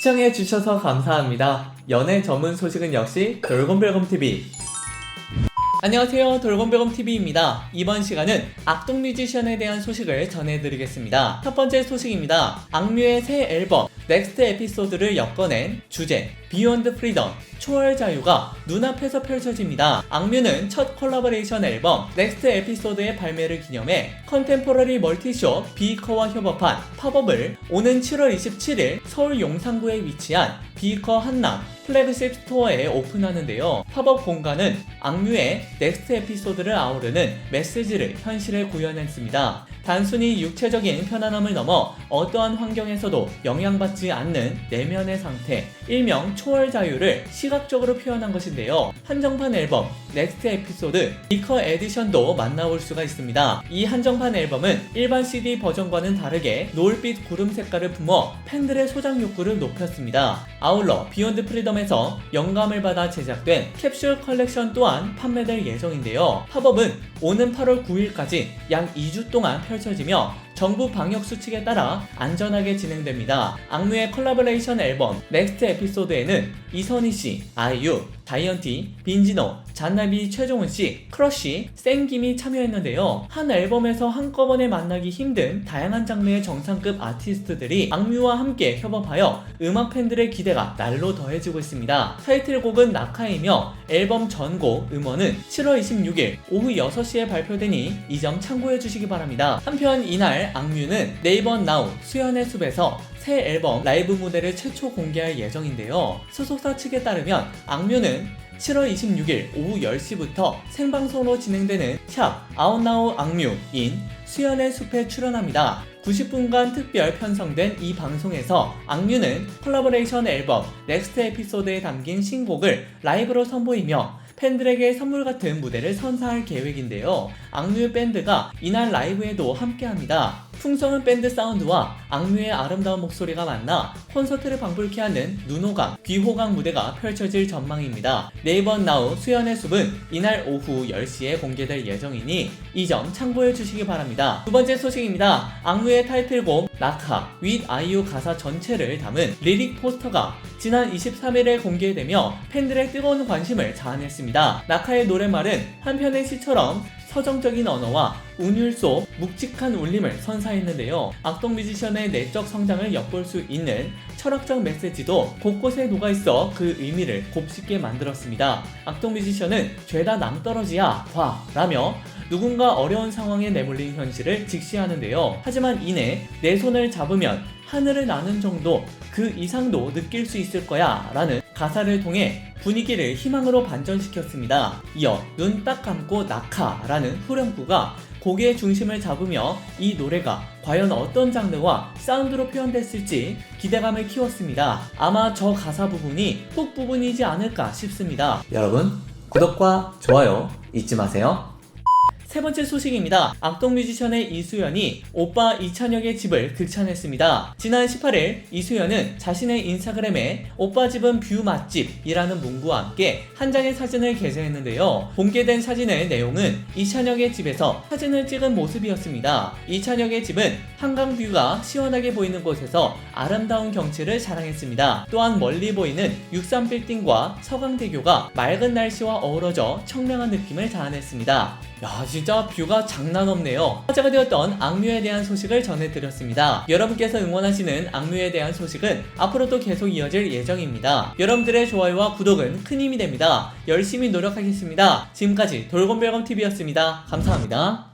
시청해 주셔서 감사합니다. 연애 전문 소식은 역시 돌곰별곰TV. 안녕하세요. 돌곰별곰TV입니다. 이번 시간은 악동 뮤지션에 대한 소식을 전해드리겠습니다. 첫 번째 소식입니다. 악뮤의 새 앨범 넥스트 에피소드를 엮어낸 주제 비욘드 프리덤 초월 자유가 눈앞에서 펼쳐집니다. 악뮤는 첫 콜라보레이션 앨범 넥스트 에피소드의 발매를 기념해 컨템포러리 멀티쇼 비커와 협업한 팝업을 오는 7월 27일 서울 용산구에 위치한 비커 한남 플래그십 스토어에 오픈하는데요. 팝업 공간은 악뮤의 넥스트 에피소드를 아우르는 메시지를 현실에 구현했습니다. 단순히 육체적인 편안함을 넘어 어떠한 환경에서도 영향받지 않는 내면의 상태, 일명 초월 자유를 시각적으로 표현한 것인데요. 한정판 앨범 넥스트 에피소드 비커 에디션도 만나볼 수가 있습니다. 이 한정판 앨범은 일반 CD 버전과는 다르게 노을빛 구름 색깔을 품어 팬들의 소장 욕구를 높였습니다. 아울러 비욘드 프리덤에서 영감을 받아 제작된 캡슐 컬렉션 또한 판매될 예정인데요. 팝업은 오는 8월 9일까지 약 2주 동안 펼 쳐지며 정부 방역 수칙에 따라 안전하게 진행됩니다. 악뮤의 컬라보레이션 앨범 넥스트 에피소드에는 이선희 씨, 아이유, 다이언티, 빈지노, 잔나비 최종훈 씨, 크러쉬, 생김이 참여했는데요. 한 앨범에서 한꺼번에 만나기 힘든 다양한 장르의 정상급 아티스트들이 악뮤와 함께 협업하여 음악 팬들의 기대가 날로 더해지고 있습니다. 타이틀곡은 낙하이며 앨범 전곡 음원은 7월 26일 오후 6시에 발표되니 이 점 참고해 주시기 바랍니다. 한편 이날 악뮤는 네이버 나우 수연의 숲에서 새 앨범 라이브 무대를 최초 공개할 예정인데요. 소속사 측에 따르면 악뮤는 7월 26일 오후 10시부터 생방송으로 진행되는 샵 아웃나우 악뮤인 수연의 숲에 출연합니다. 90분간 특별 편성된 이 방송에서 악뮤는 콜라보레이션 앨범 넥스트 에피소드에 담긴 신곡을 라이브로 선보이며 팬들에게 선물 같은 무대를 선사할 계획인데요. 악뮤 밴드가 이날 라이브에도 함께합니다. 풍성한 밴드 사운드와 악뮤의 아름다운 목소리가 만나 콘서트를 방불케 하는 눈호강, 귀호강 무대가 펼쳐질 전망입니다. 네이버 나우 수연의 숲은 이날 오후 10시에 공개될 예정이니 이 점 참고해 주시기 바랍니다. 두 번째 소식입니다. 악뮤의 타이틀곡 낙하 윗 아이유 가사 전체를 담은 리릭 포스터가 지난 23일에 공개되며 팬들의 뜨거운 관심을 자아냈습니다. 낙하의 노랫말은 한편의 시처럼 서정적인 언어와 운율 속 묵직한 울림을 선사했는데요. 악동 뮤지션의 내적 성장을 엿볼 수 있는 철학적 메시지도 곳곳에 녹아있어 그 의미를 곱씹게 만들었습니다. 악동 뮤지션은 죄다 낭떠러지야 봐 라며 누군가 어려운 상황에 내몰린 현실을 직시하는데요. 하지만 이내 내 손을 잡으면 하늘을 나는 정도 그 이상도 느낄 수 있을 거야 라는 가사를 통해 분위기를 희망으로 반전시켰습니다. 이어 눈 딱 감고 낙하라는 후렴구가 곡의 중심을 잡으며 이 노래가 과연 어떤 장르와 사운드로 표현됐을지 기대감을 키웠습니다. 아마 저 가사 부분이 훅 부분이지 않을까 싶습니다. 여러분, 구독과 좋아요 잊지 마세요. 세 번째 소식입니다. 악동 뮤지션의 이수연이 오빠 이찬혁의 집을 극찬했습니다. 지난 18일 이수연은 자신의 인스타그램에 오빠 집은 뷰 맛집이라는 문구와 함께 한 장의 사진을 게재했는데요. 공개된 사진의 내용은 이찬혁의 집에서 사진을 찍은 모습이었습니다. 이찬혁의 집은 한강 뷰가 시원하게 보이는 곳에서 아름다운 경치를 자랑했습니다. 또한 멀리 보이는 63빌딩과 서강대교가 맑은 날씨와 어우러져 청량한 느낌을 자아냈습니다. 야 진짜 뷰가 장난 없네요. 화제가 되었던 악뮤에 대한 소식을 전해드렸습니다. 여러분께서 응원하시는 악뮤에 대한 소식은 앞으로도 계속 이어질 예정입니다. 여러분들의 좋아요와 구독은 큰 힘이 됩니다. 열심히 노력하겠습니다. 지금까지 돌곰별검TV였습니다. 감사합니다